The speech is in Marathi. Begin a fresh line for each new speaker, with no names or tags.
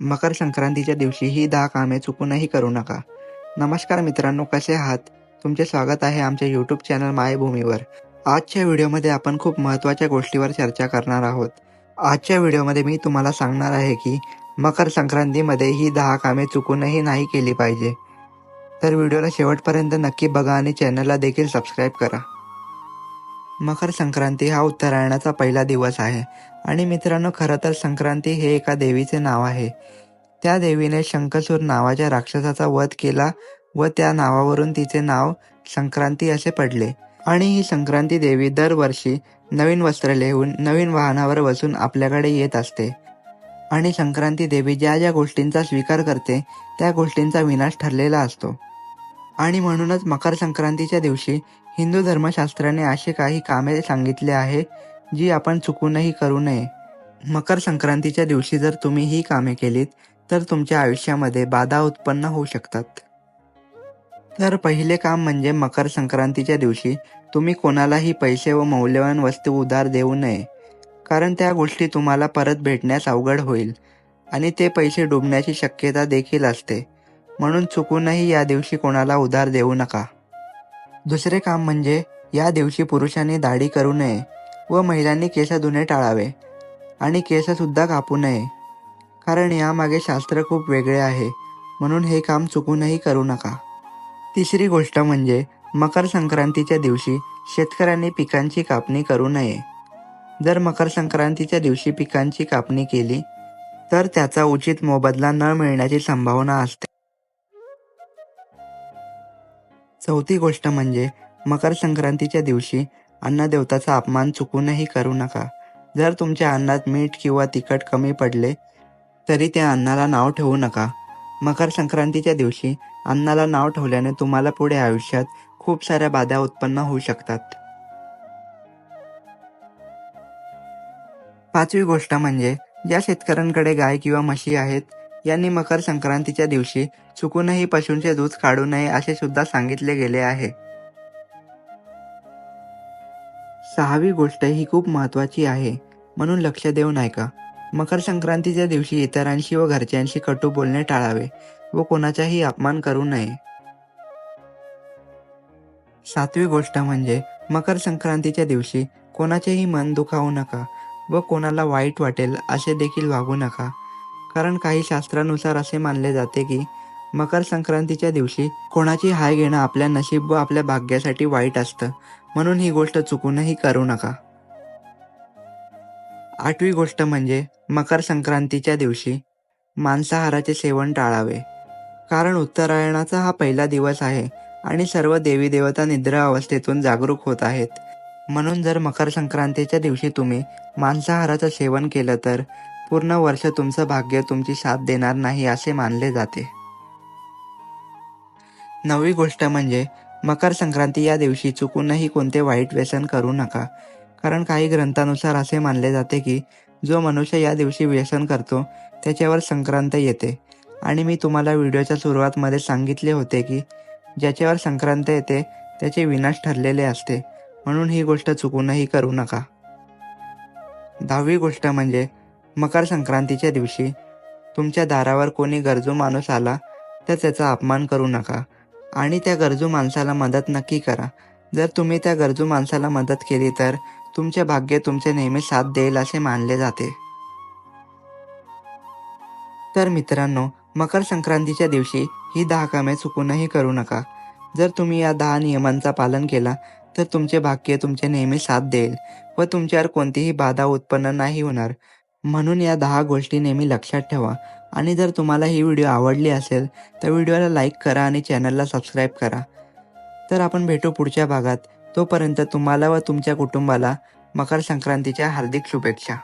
मकर संक्रांतीच्या दिवशी ही दहा कामे चुकूनही करू नका. नमस्कार मित्रांनो कसे आहात? तुमचे स्वागत आहे आमच्या यूट्यूब चॅनल मायभूमीवर. आजच्या व्हिडिओमध्ये आपण खूप महत्त्वाच्या गोष्टीवर चर्चा करणार आहोत. आजच्या व्हिडिओमध्ये मी तुम्हाला सांगणार आहे की मकर संक्रांतीमध्ये ही दहा कामे चुकूनही नाही केली पाहिजे. तर व्हिडिओला शेवटपर्यंत नक्की बघा आणि चॅनलला देखील सबस्क्राईब करा. मकर संक्रांती हा उत्तरायणाचा पहिला दिवस आहे. आणि मित्रांनो खरं तर संक्रांती हे एका देवीचे नाव आहे. त्या देवीने शंखसूर नावाच्या राक्षसाचा वध केला व त्या नावावरून तिचे नाव संक्रांती असे पडले. आणि ही संक्रांती देवी दरवर्षी नवीन वस्त्र लिहून नवीन वाहनावर बसून आपल्याकडे येत असते. आणि संक्रांती देवी ज्या ज्या गोष्टींचा स्वीकार करते त्या गोष्टींचा विनाश ठरलेला असतो. आणि म्हणूनच मकर संक्रांतीच्या दिवशी हिंदू धर्मशास्त्राने असे काही कामे सांगितले आहे जी आपण चुकूनही करू नये. मकर संक्रांतीच्या दिवशी जर तुम्ही ही कामे केलीत तर तुमच्या आयुष्यामध्ये बाधा उत्पन्न होऊ शकतात. तर पहिले काम म्हणजे मकर संक्रांतीच्या दिवशी तुम्ही कोणालाही पैसे व मौल्यवान वस्तू उधार देऊ नये कारण त्या गोष्टी तुम्हाला परत भेटण्यास अवघड होईल आणि ते पैसे डुबण्याची शक्यता देखील असते. म्हणून चुकूनही या दिवशी कोणाला उधार देऊ नका. दुसरे काम म्हणजे या दिवशी पुरुषांनी दाढी करू नये व महिलांनी केस धुणे टाळावे आणि केससुद्धा कापू नये. कारण यामागे शास्त्र खूप वेगळे आहे म्हणून हे काम चुकूनही करू नका. तिसरी गोष्ट म्हणजे मकर संक्रांतीच्या दिवशी शेतकऱ्यांनी पिकांची कापणी करू नये. जर मकर संक्रांतीच्या दिवशी पिकांची कापणी केली तर त्याचा उचित मोबदला न मिळण्याची संभावना असते. चौथी गोष्ट म्हणजे मकर संक्रांतीच्या दिवशी अन्नदेवताचा अपमान चुकूनही करू नका. जर तुमच्या अन्नात मीठ किंवा तिखट कमी पडले तरी त्या अन्नाला नाव ठेवू नका. मकर संक्रांतीच्या दिवशी अन्नाला नाव ठेवल्याने तुम्हाला पुढे आयुष्यात खूप साऱ्या बाधा उत्पन्न होऊ शकतात. पाचवी गोष्ट म्हणजे ज्या शेतकऱ्यांकडे गाय किंवा म्हशी आहेत यांनी मकर संक्रांतीच्या दिवशी चुकूनही पशूंचे दूध काढू नये असे सुद्धा सांगितले गेले आहे. सहावी गोष्ट ही खूप महत्वाची आहे म्हणून लक्ष देऊ का? मकर संक्रांतीच्या दिवशी इतरांशी व घरच्यांशी कटू बोलणे टाळावे व कोणाचाही अपमान करू नये. सातवी गोष्ट म्हणजे मकर संक्रांतीच्या दिवशी कोणाचेही मन दुखावू नका व कोणाला वाईट वाटेल असे देखील वागू नका. कारण काही शास्त्रानुसार असे मानले जाते की मकर संक्रांतीच्या दिवशी कोणाची हाय घेणं आपल्या नशीब व आपल्या भाग्यासाठी वाईट असतं म्हणून ही गोष्ट चुकूनही करू नका. आठवी गोष्ट म्हणजे मकर संक्रांतीच्या दिवशी मांसाहाराचे सेवन टाळावे. कारण उत्तरायणाचा हा पहिला दिवस आहे आणि सर्व देवी देवता निद्रा अवस्थेतून जागरूक होत आहेत. म्हणून जर मकर संक्रांतीच्या दिवशी तुम्ही मांसाहाराचं सेवन केलं तर पूर्ण वर्ष तुमचं भाग्य तुमची साथ देणार नाही असे मानले जाते. नववी गोष्ट म्हणजे मकर संक्रांती या दिवशी चुकूनही कोणते वाईट व्यसन करू नका. कारण काही ग्रंथानुसार असे मानले जाते की जो मनुष्य या दिवशी व्यसन करतो त्याच्यावर संक्रांत येते. आणि मी तुम्हाला व्हिडिओच्या सुरुवातमध्ये सांगितले होते की ज्याच्यावर संक्रांत येते त्याचे विनाश ठरलेले असते. म्हणून ही गोष्ट चुकूनही करू नका. दहावी गोष्ट म्हणजे मकर संक्रांतीच्या दिवशी. तुमच्या दारावर कोणी गरजू माणूस आला तर त्याचा अपमान करू नका. आणि त्या गरजू माणसाला मदत नक्की करा. जर तुम्ही त्या गरजू माणसाला मदत केली तर तुमचे भाग्य तुमचे नेहमी साथ देईल असे मानले जाते. तर मित्रांनो मकर संक्रांतीच्या दिवशी ही दहा कामे चुकूनही करू नका. जर तुम्ही या दहा नियमांचा पालन केला तर तुमचे भाग्य तुमचे नेहमी साथ देईल व तुमच्यावर कोणतीही बाधा उत्पन्न नाही होणार. म्हणून या दहा गोष्टी नेहमी लक्षात ठेवा. आणि जर तुम्हाला ही व्हिडिओ आवडली असेल तर व्हिडिओला लाईक करा आणि चॅनलला सबस्क्राईब करा. तर आपण भेटू पुढच्या भागात. तोपर्यंत तुम्हाला व तुमच्या कुटुंबाला मकर संक्रांतीच्या हार्दिक शुभेच्छा.